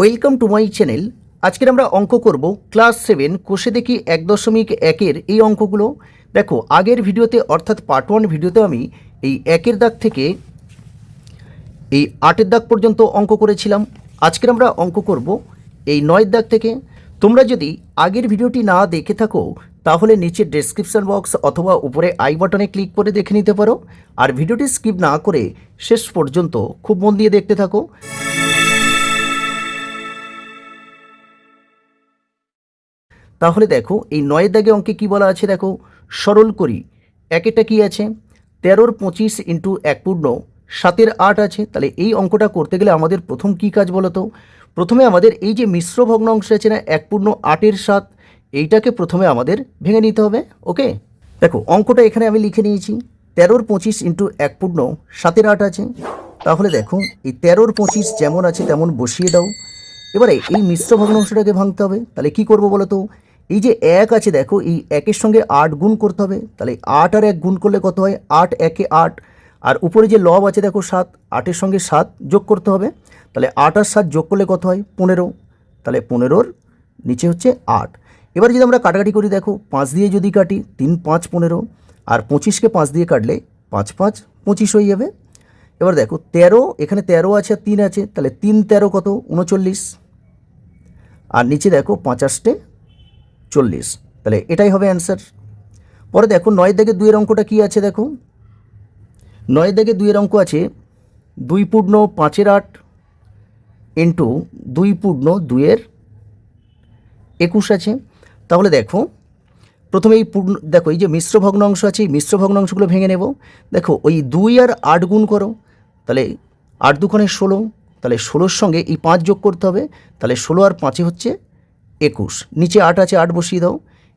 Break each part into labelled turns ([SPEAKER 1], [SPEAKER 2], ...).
[SPEAKER 1] Welcome to my channel. আজকের আমরা অঙ্ক করব ক্লাস সেভেন, কোষে দেখি এক দশমিক একের এই অঙ্কগুলো। দেখো, আগের ভিডিওতে, অর্থাৎ পার্ট ওয়ান ভিডিওতে আমি এই একের দাগ থেকে এই আটের দাগ পর্যন্ত অঙ্ক করেছিলাম। আজকের আমরা অঙ্ক করব এই নয়ের দাগ থেকে। তোমরা যদি আগের ভিডিওটি না দেখে থাকো, তাহলে নিচে ডেসক্রিপশন বক্স অথবা উপরে আই বাটনে ক্লিক করে দেখে নিতে পারো। আর ভিডিওটি স্কিপ না করে শেষ পর্যন্ত খুব মন দিয়ে দেখতে থাকো। তাহলে দেখো, এই নয়ের দাগে অঙ্কে কি বলা আছে দেখো? সরল করি। একেটা কি আছে? তেরোর পঁচিশ ইন্টু এক পূর্ণ সাতের আট আছে। তাহলে এই অঙ্কটা করতে গেলে আমাদের প্রথম কি কাজ বলো তো? প্রথমে আমাদের এই যে মিশ্র ভগ্নাংশ আছে না, এক পূর্ণ আটের সাত, এইটাকে প্রথমে আমাদের ভেঙে নিতে হবে, ওকে? দেখো, অঙ্কটা এখানে আমি লিখে নিয়েছি। তেরোর পঁচিশ ইন্টু এক পূর্ণ সাতের আট আছে। তাহলে দেখো, এই তেরোর পঁচিশ যেমন আছে তেমন বসিয়ে দাও। এবারে এই মিশ্র ভগ্নাংশটাকে ভাঙতে হবে। তাহলে কি করব বলো তো? এই যে এক আছে, দেখো, এই একের সঙ্গে আট গুণ করতে হবে। তাহলে আট আর এক গুণ করলে কত হয়? আট, একে আট। আর উপরে যে লব আছে, দেখো, সাত। আটের সঙ্গে সাত যোগ করতে হবে। তাহলে আট আর সাত যোগ করলে কত হয়? পনেরো। তাহলে পনেরোর নিচে হচ্ছে আট। এবার যদি আমরা কাটাকাটি করি, দেখো, পাঁচ দিয়ে যদি কাটি, তিন, পাঁচ, পনেরো। আর পঁচিশকে পাঁচ দিয়ে কাটলে পাঁচ পাঁচ, পঁচিশ হয়ে যাবে। এবার দেখো, তেরো, এখানে তেরো আছে, আর তিন আছে। তাহলে তিন, তেরো কত? উনচল্লিশ। আর নিচে দেখো, পঁচাশটে চল্লিশ। তাহলে এটাই হবে অ্যান্সার পরে দেখো নয় দাগে দুইয়ের অঙ্কটা কী আছে দেখো? নয় দাগে দুইয়ের অঙ্ক আছে দুই পূর্ণ পাঁচের আট ইন্টু দুই পূর্ণ দুইয়ের একুশ আছে। তাহলে দেখো, প্রথমে এই পূর্ণ, দেখো এই যে মিশ্র ভগ্নাংশ আছে, এই মিশ্র ভগ্নাংশগুলো ভেঙে নেব। দেখো ওই দুই আর আট গুণ করো, তাহলে আট দুখানে ষোলো, তাহলে ষোলোর সঙ্গে এই পাঁচ যোগ করতে হবে, তাহলে ষোলো আর পাঁচে হচ্ছে একুশ। নিচে আট আছে, আট বসিয়ে দাও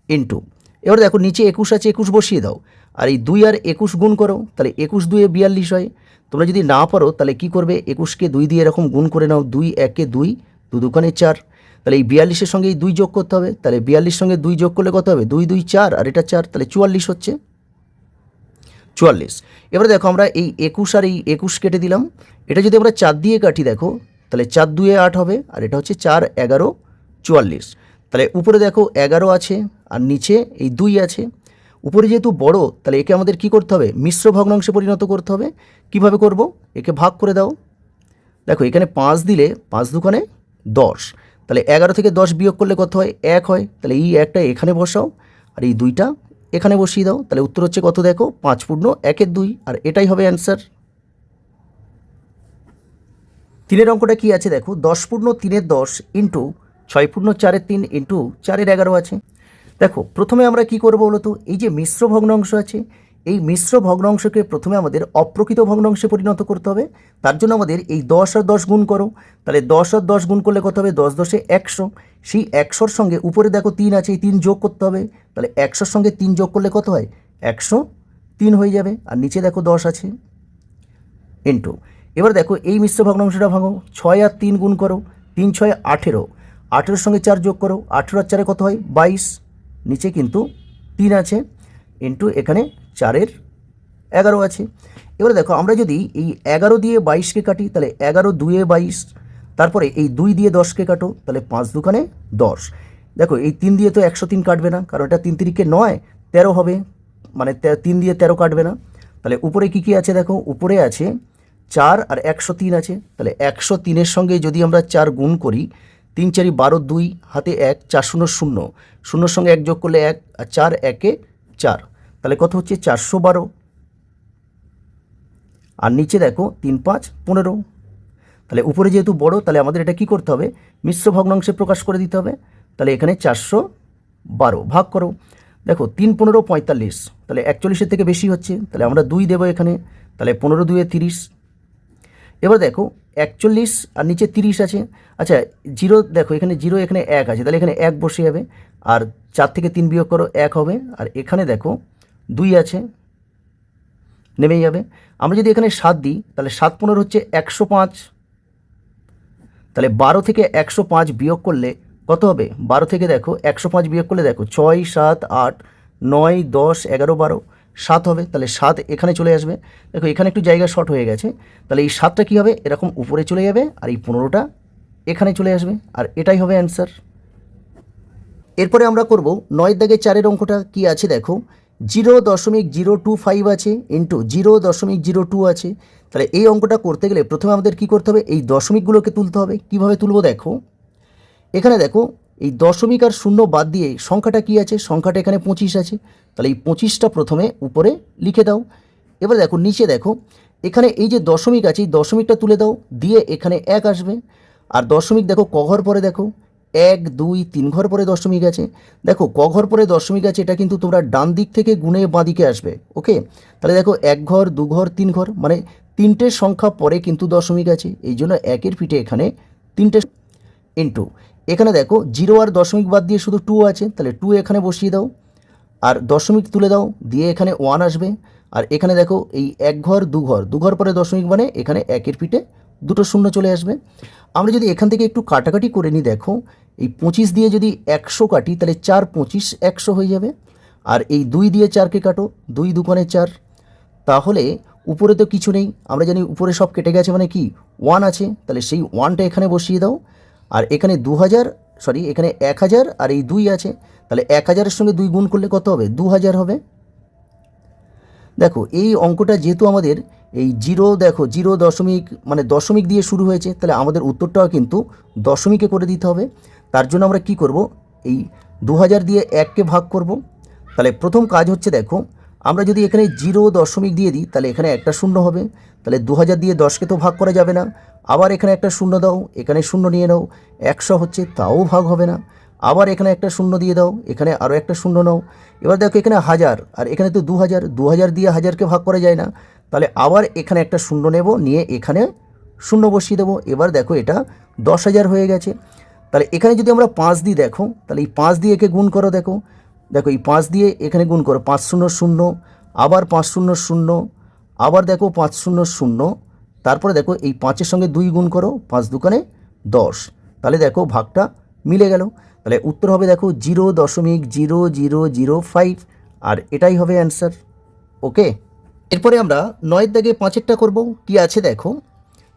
[SPEAKER 1] ইন্টু এবার দেখো, নিচে একুশ আছে, একুশ বসিয়ে দাও। আর এই দুই আর একুশ গুণ করো, তাহলে একুশ দুয়ে বিয়াল্লিশ হয়। তোমরা যদি না পারো, তাহলে কি করবে? একুশকে দুই দিয়ে এরকম গুণ করে নাও, দুই, একে দুই, দু দুখানে চার। তাহলে এই বিয়াল্লিশের সঙ্গে এই দুই যোগ করতে হবে। তাহলে বিয়াল্লিশ সঙ্গে দুই যোগ করলে কত হবে? দুই দুই, চার, আর এটা চার, তাহলে চুয়াল্লিশ হচ্ছে। চুয়াল্লিশ। এবারে দেখো, আমরা এই একুশ আর এই একুশ কেটে দিলাম। এটা যদি আমরা চার দিয়ে কাটি, দেখো, তাহলে চার দুয়ে আট হবে, আর এটা হচ্ছে চার, এগারো, চুয়াল্লিশ। তাহলে উপরে দেখো এগারো আছে, আর নিচে এই দুই আছে। উপরে যেহেতু বড়, তাহলে একে আমাদের কি করতে হবে? মিশ্র ভগ্নাংশে পরিণত করতে হবে। কীভাবে করব? একে ভাগ করে দাও। দেখো, এখানে পাঁচ দিলে, পাঁচ দুখানে দশ। তাহলে এগারো থেকে দশ বিয়োগ করলে কত হয়? এক হয়। তাহলে এই একটা এখানে বসাও, আর এই দুইটা এখানে বসিয়ে দাও। তাহলে উত্তর হচ্ছে কত দেখো? পাঁচ পূর্ণ একের দুই। আর এটাই হবে অ্যান্সার। তিনের অঙ্কটা কি আছে দেখো? দশ পূর্ণ তিনের দশ ইন্টু ছয় পূর্ণ চারের তিন ইন্টু চারের এগারো আছে। দেখো, প্রথমে আমরা কি করব বলতো? এই যে মিশ্র ভগ্নাংশ আছে, এই মিশ্র ভগ্নাংশকে প্রথমে আমাদের অপ্রকৃত ভগ্নাংশে পরিণত করতে হবে। তার জন্য আমাদের এই দশ আর দশ গুণ করো। তাহলে দশ আর দশ গুণ করলে কত হবে? দশ দশে একশো। সেই একশোর সঙ্গে উপরে দেখো তিন আছে, এই তিন যোগ করতে হবে। তাহলে একশোর সঙ্গে তিন যোগ করলে কত হয়? একশো তিন হয়ে যাবে। আর নিচে দেখো দশ আছে। ইন্টু এবার দেখো এই মিশ্র ভগ্নাংশটা ভাঙো। ছয় আর তিন গুণ করো। তিন ছয় আঠেরো। আঠেরোর সঙ্গে চার যোগ করো, আঠেরো আর চারে কত হয়? বাইশ। নিচে কিন্তু তিন আছে। ইন্টু এখানে চারের এগারো আছে। এবারে দেখো, আমরা যদি এই এগারো দিয়ে বাইশকে কাটি, তাহলে এগারো দুয়ে বাইশ, তারপরে এই দুই দিয়ে দশকে কাটো, তাহলে পাঁচ দুখানে দশ। দেখো, এই তিন দিয়ে তো একশো তিন কাটবে না, কারণ এটা তিন তিরিকে নয়, তেরো হবে। মানে তিন দিয়ে তেরো কাটবে না। তাহলে উপরে কি কি আছে দেখো? উপরে আছে চার আর একশো তিন আছে। তাহলে একশো তিনের সঙ্গে যদি আমরা চার গুণ করি তিন চারি বারো দুই হাতে এক, চার শূন্য শূন্য। শূন্যর সঙ্গে এক যোগ করলে এক, আর চার একে চার। তাহলে কত হচ্ছে? চারশো বারো। আর নিচে দেখো, তিন পাঁচ পনেরো। তাহলে উপরে যেহেতু বড়, তাহলে আমাদের এটা কি করতে হবে? মিশ্র ভগ্নাংশে প্রকাশ করে দিতে হবে। তাহলে এখানে চারশো বারো। ভাগ করো। দেখো, তিন পনেরো পঁয়তাল্লিশ। তাহলে একচল্লিশের থেকে বেশি হচ্ছে। তাহলে আমরা দুই দেবো এখানে। তাহলে পনেরো দুয়ে তিরিশ। এবার দেখো, একচল্লিশ আর নিচে তিরিশ আছে। আচ্ছা জিরো দেখো, এখানে জিরো, এখানে এক আছে, তাহলে এখানে এক বসে যাবে। আর চার থেকে তিন বিয়োগ করো, এক হবে। আর এখানে দেখো, দুই আছে নেমে যাবে। আমরা যদি এখানে সাত দিই, তাহলে সাত পনেরো হচ্ছে একশো পাঁচ। তাহলে বারো থেকে একশো পাঁচ বিয়োগ করলে কত হবে? বারো থেকে দেখো, একশো পাঁচ বিয়োগ করলে দেখো, ছয়, সাত, আট, নয়, দশ, এগারো, বারো। সাত হবে, তাহলে সাত এখানে চলে আসবে। দেখো, এখানে একটু জায়গা শর্ট হয়ে গেছে। তাহলে এই সাতটা কী হবে? এরকম উপরে চলে যাবে আর এই পনেরোটা এখানে চলে আসবে। আর এটাই হবে অ্যান্সার এরপরে আমরা করব নয় দাগে চারের অঙ্কটা কি আছে দেখো? জিরো দশমিক জিরো টু ফাইভ আছে ইন্টু জিরো দশমিক জিরো টু আছে। তাহলে এই অঙ্কটা করতে গেলে প্রথমে আমাদের কি করতে হবে? এই দশমিকগুলোকে তুলতে হবে। কীভাবে তুলবো দেখো? এখানে দেখো এই দশমিক আর শূন্য বাদ দিয়ে সংখ্যাটা কি আছে? সংখ্যাটা এখানে পঁচিশ আছে। তাহলে এই পঁচিশটা প্রথমে উপরে লিখে দাও। এবার দেখো, নিচে দেখো, এখানে এই যে দশমিক আছে, এই দশমিকটা তুলে দাও, দিয়ে এখানে এক আসবে। আর দশমিক দেখো, ক ঘর পরে দেখো, এক, দুই, তিন ঘর পরে দশমিক আছে। দেখো, ক ঘর পরে দশমিক আছে, এটা কিন্তু তোমরা ডান দিক থেকে গুণে বাঁ দিকে আসবে, ওকে? তাহলে দেখো, এক ঘর, দু ঘর, তিন ঘর মানে তিনটে সংখ্যা পরে কিন্তু দশমিক আছে। এই জন্য একের পিঠে এখানে তিনটে, ইন্টু। এখানে দেখো জিরো আর দশমিক বাদ দিয়ে শুধু টু আছে, তাহলে টু এখানে বসিয়ে দাও। আর দশমিক তুলে দাও, দিয়ে এখানে ওয়ান আসবে। আর এখানে দেখো এই এক ঘর, দু ঘর দু ঘর পরে দশমিক মানে এখানে একের পিঠে দুটো শূন্য চলে আসবে। আমরা যদি এখান থেকে একটু কাটাকাটি করে নিই, দেখো, এই পঁচিশ দিয়ে যদি একশো কাটি, তাহলে চার পঁচিশ একশো হয়ে যাবে। আর এই দুই দিয়ে চারকে কাটো, দুই দুকোণে চার। তাহলে উপরে তো কিছু নেই, আমরা জানি উপরে সব কেটে গেছে মানে কি ওয়ান আছে, তাহলে সেই ওয়ানটা এখানে বসিয়ে দাও। আর এখানে দু হাজার সরি এখানে এক হাজার আর এই দুই আছে, তাহলে এক হাজারের সঙ্গে দুই গুণ করলে কত হবে? দু হাজার হবে। দেখো, এই অঙ্কটা যেহেতু আমাদের এই জিরো, দেখো, জিরো দশমিক মানে দশমিক দিয়ে শুরু হয়েছে, তাহলে আমাদের উত্তরটাও কিন্তু দশমিকে করে দিতে হবে। তার জন্য আমরা কি করব? এই দু হাজার দিয়ে এককে ভাগ করব। তাহলে প্রথম কাজ হচ্ছে, দেখো আমরা যদি এখানে জিরো দশমিক দিয়ে দিই, তাহলে এখানে একটা শূন্য হবে। তাহলে দু হাজার দিয়ে দশকে তো ভাগ করা যাবে না। আবার এখানে একটা শূন্য দাও, এখানে শূন্য নিয়ে নাও। একশো হচ্ছে, তাও ভাগ হবে না। আবার এখানে একটা শূন্য দিয়ে দাও, এখানে আরও একটা শূন্য নাও। এবার দেখো এখানে হাজার, আর এখানে তো দু হাজার দু হাজার দিয়ে হাজারকে ভাগ করা যায় না। তাহলে আবার এখানে একটা শূন্য নেব, নিয়ে এখানে শূন্য বসিয়ে দেবো। এবার দেখো এটা দশ হাজার হয়ে গেছে। তাহলে এখানে যদি আমরা পাঁচ দিই, দেখো, তাহলে এই পাঁচ দিয়ে একে গুণ করো, দেখো। দেখো এই পাঁচ দিয়ে এখানে গুণ করো, পাঁচ শূন্য শূন্য, আবার পাঁচ শূন্য শূন্য, আবার দেখো পাঁচ শূন্য শূন্য, তারপরে দেখো এই পাঁচের সঙ্গে দুই গুণ করো, পাঁচ দুকানে দশ। তাহলে দেখো ভাগটা মিলে গেল। তাহলে উত্তর হবে দেখো জিরো দশমিক জিরো জিরো জিরো ফাইভ, আর এটাই হবে অ্যান্সার। ওকে? এরপরে আমরা নয়ের দাগে পাঁচেরটা করব। কি আছে দেখো?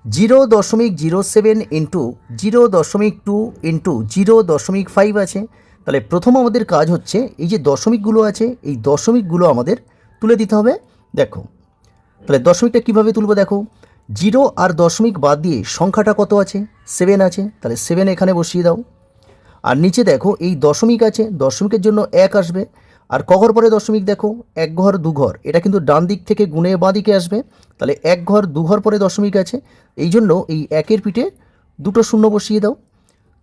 [SPEAKER 1] জিরো দশমিক জিরো সেভেন ইন্টু, জিরো দশমিক টু ইন্টু, জিরো দশমিক ফাইভ আছে। তাহলে প্রথম আমাদের কাজ হচ্ছে এই যে দশমিকগুলো আছে, এই দশমিকগুলো আমাদের তুলে দিতে হবে। দেখো, তাহলে দশমিকটা কীভাবে তুলবো দেখো, জিরো আর দশমিক বাদ দিয়ে সংখ্যাটা কত আছে? সেভেন আছে, তাহলে সেভেন এখানে বসিয়ে দাও। আর নিচে দেখো, এই দশমিক আছে, দশমিকের জন্য এক আসবে। আর কঘর পরে দশমিক দেখো, এক ঘর, দু ঘর, এটা কিন্তু ডান দিক থেকে গুণে বাঁ দিকে আসবে। তাহলে এক ঘর, দু ঘর পরে দশমিক আছে, এই জন্য এই একের পিঠে দুটো শূন্য বসিয়ে দাও।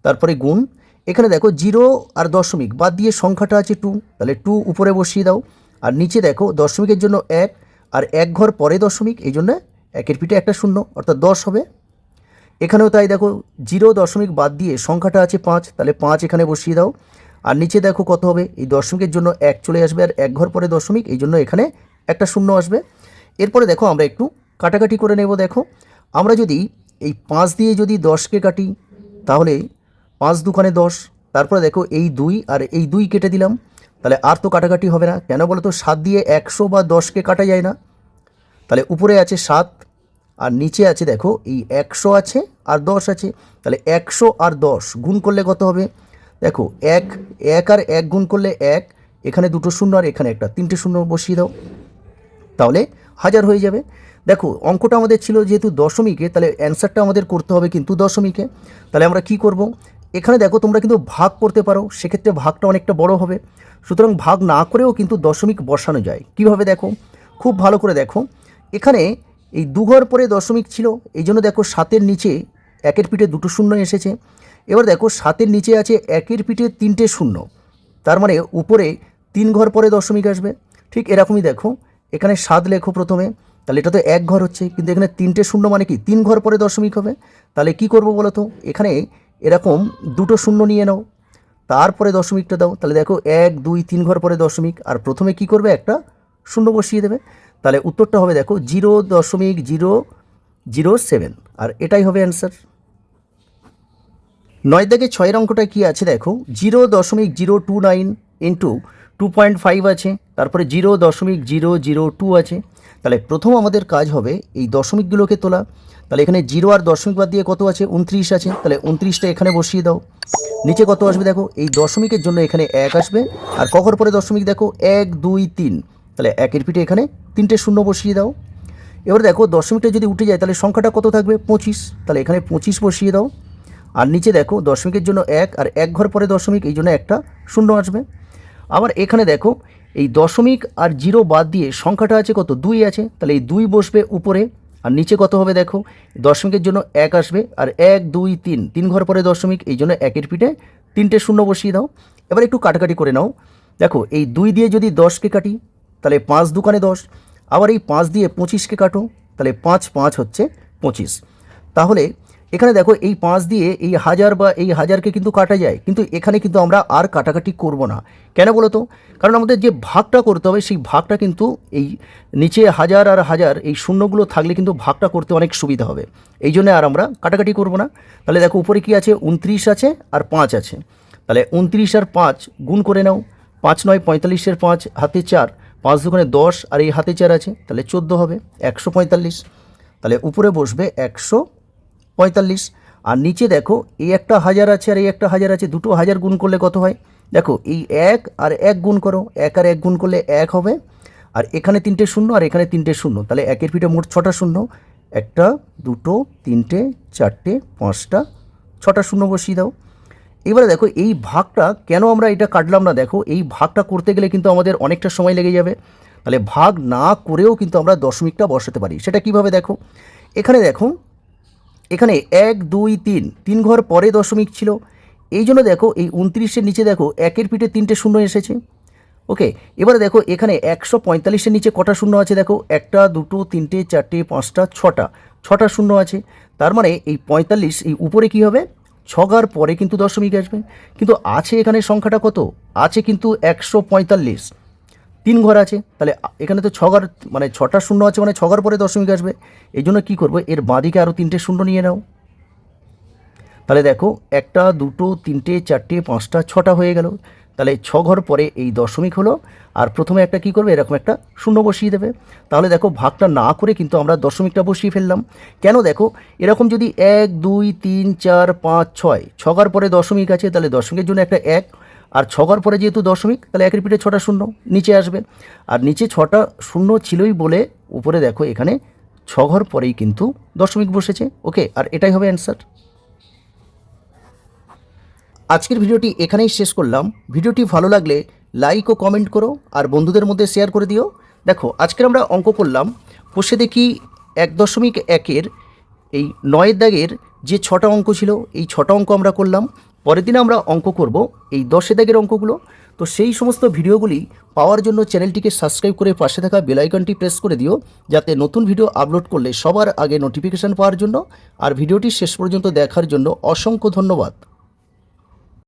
[SPEAKER 1] তারপরে গুণ এখানে দেখো জিরো আর দশমিক, বাদ দিয়ে সংখ্যাটা আছে টু তাহলে টু উপরে বসিয়ে দাও, আর নিচে দেখো দশমিকের জন্য এক, আর এক ঘর পরে দশমিক, এই জন্য একের পিঠে একটা শূন্য, অর্থাৎ দশ হবে। এখানেও তাই দেখো জিরো দশমিক বাদ দিয়ে সংখ্যাটা আছে পাঁচ, তাহলে পাঁচ এখানে বসিয়ে দাও, আর নিচে দেখো কত হবে, এই দশমিকের জন্য এক চলে আসবে, আর এক ঘর পরে দশমিক, এই জন্য এখানে একটা শূন্য আসবে। এরপরে দেখো আমরা একটু কাটাকাটি করে নেব, দেখো। আমরা যদি এই পাঁচ দিয়ে যদি দশকে কাটি, তাহলে পাঁচ দুখানে দশ, তারপরে দেখো এই দুই আর এই দুই কেটে দিলাম, তাহলে আর তো কাটাকাটি হবে না। কেন বলো তো সাত দিয়ে একশো বা দশকে কাটা যায় না। তাহলে উপরে আছে সাত, আর নিচে আছে দেখো এই একশো আছে আর দশ আছে। তাহলে একশো আর দশ গুণ করলে কত হবে? দেখো এক এক আর এক গুণ করলে এক, এখানে দুটো শূন্য আর এখানে একটা। তিনটে শূন্য বসিয়ে দাও, তাহলে হাজার হয়ে যাবে। দেখো অঙ্কটা আমাদের ছিল যেহেতু দশমিকে, তাহলে অ্যান্সারটা আমাদের করতে হবে কিন্তু দশমিকে। তাহলে আমরা কি করব? এখানে দেখো তোমরা কিন্তু ভাগ করতে পারো, সেক্ষেত্রে ভাগটা অনেকটা বড় হবে। সুতরাং ভাগ না করেও কিন্তু দশমিক বসানো যায়। কীভাবে দেখো? খুব ভালো করে দেখো। এখানে এই দুঘর পরে দশমিক ছিল, এই জন্য দেখো সাতের নিচে একের পিঠে দুটো শূন্য এসেছে। এবার দেখো সাতের নিচে আছে একের পিঠে তিনটে শূন্য। তার মানে উপরে তিন ঘর পরে দশমিক আসবে। ঠিক এরকমই দেখো। এখানে সাত লেখো প্রথমে। তাহলে এটা তো এক ঘর হচ্ছে, কিন্তু এখানে তিনটে শূন্য মানে কি? তিন ঘর পরে দশমিক হবে। তাহলে কি করব বলো তো? এখানে এরকম দুটো শূন্য নিয়ে নাও, তারপরে দশমিকটা দাও। তাহলে দেখো এক, দুই, তিন ঘর পরে দশমিক, আর প্রথমে কি করবে? একটা শূন্য বসিয়ে দেবে। তাহলে উত্তরটা হবে দেখো জিরো দশমিক জিরো জিরো সেভেন। আর এটাই হবে অ্যান্সার। নয় থেকে ছয়ের অঙ্কটা কি আছে দেখো? জিরো দশমিক zero two nine into two point five আছে, তারপরে জিরো দশমিক জিরো জিরো টু আছে। তাহলে প্রথম আমাদের কাজ হবে এই দশমিকগুলোকে তোলা। তাহলে এখানে জিরো আর দশমিক বাদ দিয়ে কত আছে? উনত্রিশ আছে। তাহলে উনত্রিশটা এখানে বসিয়ে দাও। নিচে কত আসবে দেখো? এই দশমিকের জন্য এখানে এক আসবে। আর কখর পরে দশমিক দেখো? এক, দুই, তিন। তাহলে একের পিঠে এখানে তিনটে শূন্য বসিয়ে দাও। এবার দেখো, দশমিকটা যদি উঠে যায়, তাহলে সংখ্যাটা কত থাকবে? পঁচিশ। তাহলে এখানে পঁচিশ বসিয়ে দাও। আর নিচে দেখো, দশমিকের জন্য এক আর এক ঘর পরে দশমিক, এই জন্য একটা শূন্য আসবে। আবার এখানে দেখো, এই দশমিক আর জিরো বাদ দিয়ে সংখ্যাটা আছে কত? দুই আছে। তাহলে এই দুই বসবে উপরে। আর নিচে কত হবে দেখো? দশমিকের জন্য এক আসবে আর এক, দুই, তিন তিন ঘর পরে দশমিক, এই জন্য একের পিঠে তিনটে শূন্য বসিয়ে দাও। এবার একটু কাটাকাটি করে নাও। দেখো, এই দুই দিয়ে যদি দশকে কাটি, তাহলে পাঁচ দোকানে দশ। আবার এই পাঁচ দিয়ে পঁচিশকে কাটো, তাহলে পাঁচ পাঁচ হচ্ছে পঁচিশ। তাহলে এখানে দেখো এই পাঁচ দিয়ে এই হাজার বা এই হাজারকে কিন্তু কাটা যায়, কিন্তু এখানে কিন্তু আমরা আর কাটাকাটি করব না। কেন বলো তো? কারণ আমাদের যে ভাগটা করতে হবে, সেই ভাগটা কিন্তু এই নিচে হাজার আর হাজার, এই শূন্যগুলো থাকলে কিন্তু ভাগটা করতে অনেক সুবিধা হবে। এই জন্য আর আমরা কাটাকাটি করব না। তাহলে দেখো উপরে কি আছে? উনত্রিশ আছে আর পাঁচ আছে। তাহলে উনত্রিশ আর পাঁচ গুণ করে নাও। পাঁচ নয় পঁয়তাল্লিশের পাঁচ, হাতে চার। পাঁচ দোকানে দশ আর এই হাতে চার আছে। তাহলে চোদ্দ হবে, একশো পঁয়তাল্লিশ। তাহলে উপরে বসবে একশো পঁয়তাল্লিশ। আর নিচে দেখো, এই একটা হাজার আছে আর এই একটা হাজার আছে, দুটো হাজার গুণ করলে কত হয়? দেখো, এই এক আর এক গুণ করো, এক আর এক গুণ করলে এক হবে। আর এখানে তিনটে শূন্য আর এখানে তিনটে শূন্য। তাহলে একের পিঠে মোট ছটা শূন্য। একটা, দুটো, তিনটে, চারটে, পাঁচটা, ছটা শূন্য বসিয়ে দাও। এবারে দেখো, এই ভাগটা কেন আমরা এটা কাটলাম না? দেখো, এই ভাগটা করতে গেলে কিন্তু আমাদের অনেকটা সময় লেগে যাবে। তাহলে ভাগ না করেও কিন্তু আমরা দশমিকটা বসাতে পারি। সেটা কীভাবে দেখো? এখানে দেখো এখানে এক, দুই, তিন তিন ঘর পরে দশমিক ছিল। এই জন্য দেখো এই উনত্রিশের নিচে দেখো একের পিঠে তিনটে শূন্য এসেছে। ওকে, এবারে দেখো এখানে একশো পঁয়তাল্লিশের নিচে কটা শূন্য আছে দেখো? একটা, দুটো, তিনটে, চারটে, পাঁচটা, ছটা। ছটা শূন্য আছে। তার মানে এই পঁয়তাল্লিশ, এই উপরে কি হবে? ছগার পরে কিন্তু দশমিক আসবে। কিন্তু আছে এখানে সংখ্যাটা কত? আছে কিন্তু একশো পঁয়তাল্লিশ। তিন ঘর আছে, তাহলে এখানে তো ছগার মানে ছটা শূন্য আছে মানে ছগার পরে দশমিক আসবে। এই জন্য কী করব? এর বাঁদিকে আরও তিনটে শূন্য নিয়ে নাও। তাহলে দেখো, একটা, দুটো, তিনটে, চারটে, পাঁচটা, ছটা হয়ে গেল। তাহলে ছ ঘর পরে এই দশমিক হলো, আর প্রথমে একটা কি করবে? এরকম একটা শূন্য বসিয়ে দেবে। তাহলে দেখো, ভাগটা না করে কিন্তু আমরা দশমিকটা বসিয়ে ফেললাম। কেন দেখো, এরকম যদি এক, দুই, তিন, চার, পাঁচ, ছয় ছগার পরে দশমিক আছে, তাহলে দশমিকের জন্য একটা এক আর ছগার পরে যেহেতু দশমিক, তাহলে একের পিঠে ছটা শূন্য নিচে আসবে। আর নিচে ছটা শূন্য ছিলই বলে উপরে দেখো এখানে ছঘর পরেই কিন্তু দশমিক বসেছে। ওকে, আর এটাই হবে অ্যান্সার আজকের ভিডিওটি এখানেই শেষ করলাম। ভিডিওটি ভালো লাগলে লাইক ও কমেন্ট করো আর বন্ধুদের মধ্যে শেয়ার করে দিও। দেখো, আজকের আমরা অঙ্ক করলাম। বসে দেখি এক দশমিক একের এই নয়ের দাগের যে ছটা অঙ্ক ছিল, এই ছটা অঙ্ক আমরা করলাম। পরের দিনে আমরা অঙ্ক করব এই দশে দাগের অঙ্কগুলো। তো সেই সমস্ত ভিডিওগুলি পাওয়ার জন্য চ্যানেলটিকে সাবস্ক্রাইব করে পাশে থাকা বেলাইকনটি প্রেস করে দিও, যাতে নতুন ভিডিও আপলোড করলে সবার আগে নোটিফিকেশান পাওয়ার জন্য। আর ভিডিওটি শেষ পর্যন্ত দেখার জন্য অসংখ্য ধন্যবাদ।